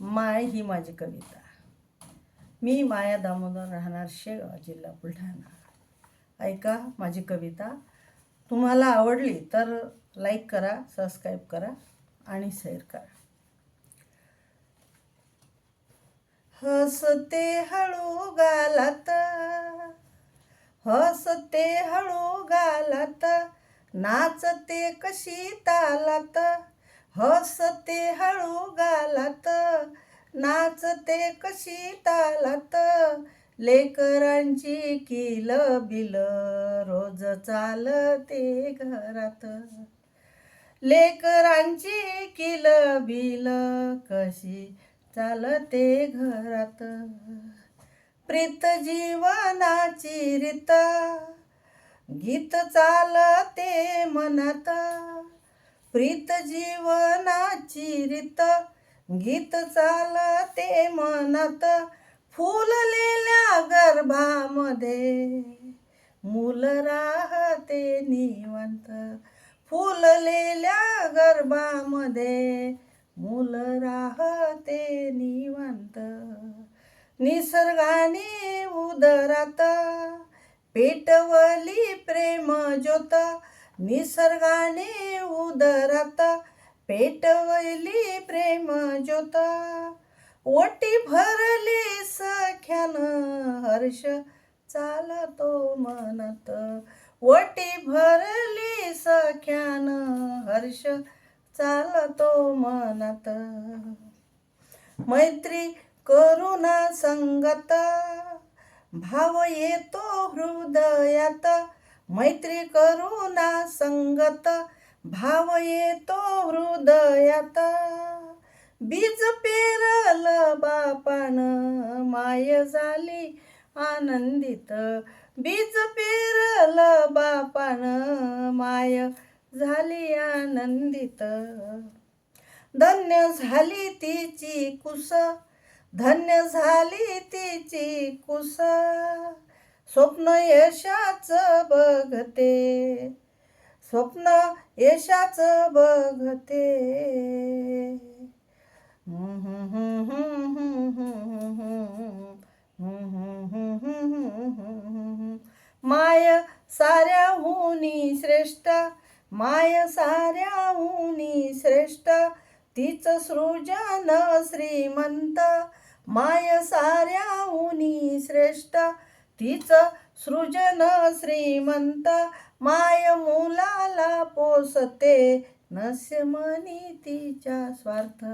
माय ही माझी कविता. मी माया दामोदर राहणार शेगाव जिल्हा बुलढाणा. ऐका माझी कविता. तुम्हाला आवडली तर लाईक करा सबस्क्राईब करा आणि शेअर करा. हसते हळू गालात हसते हळू गालात नाचते कशी तालात हसते हळू गालात नाचते कशी तालात. लेकरांची किल बिल रोज चालते घरात. लेकरांची किल बिल कशी चालते घरात. प्रीत जीवनाची रीत गीत चालते मनात. प्रीत जीवनाची रीत. गीत चालते मनात फुललेल्या गर्भामध्ये. मूल राहते निवांत फुललेल्या गर्भामध्ये. मूल राहते निवांत निसर्गाने उदरात. पेटवली प्रेम ज्योत निसर्गाने उदरात पेटवली प्रेम ज्योता. ओटी भरली सख्यान हर्ष चालतो मनात ओटी भरली सख्यान हर्ष चालतो मनात मैत्री करुणा संगत भाव येतो हृदयात. मैत्री करुणा संगत भाव येतो हृदयात. बीज पेरल बापान माय झाली आनंदित. बीज पेरल बापान माय झाली आनंदित. धन्य झाली तिची कुस धन्य झाली तिची कुस. स्वप्न यशाच बघते. स्वप्न यशाच बघते. माय साऱ्याहुनी श्रेष्ठ माय साऱ्याहुनी श्रेष्ठ तीच सृजन श्रीमंत माय साऱ्याहुनी श्रेष्ठ तीच सृजन श्रीमंत माय मुलाला पोसते. नस्य मनी तिच्या स्वार्थ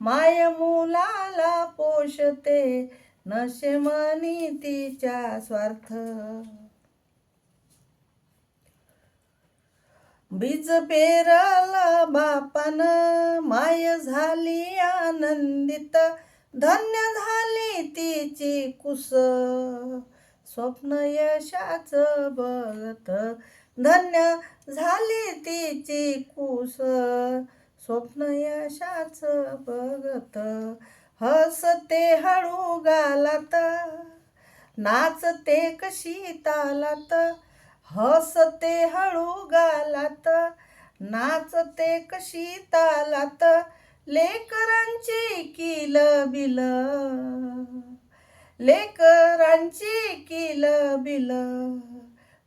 माय मुलाला पोषते. नशे मनी तिच्या स्वार्थ बीज पेरला बापान माय झाली आनंदित. धन्य झाली तिची कुस. स्वप्न यशाच बघत धन्य झाली तिची कुस स्वप्न यशाच बघत हसते हळू गालात. नाचते कशी तालात. हसते हळू गालात. नाचते कशी तालात. लेकरांची किल बिल लेकरांची किल बिल.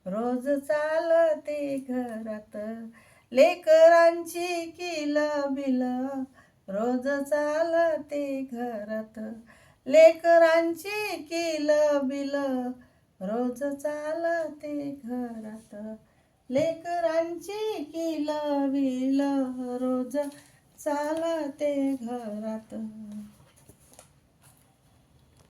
रोज चालते घरात. लेकरांची किल बिल. रोज चालते घरात. लेकरांची किल बिल. रोज चालते घरात. लेकरांची किल बिल. रोज चालते घरात.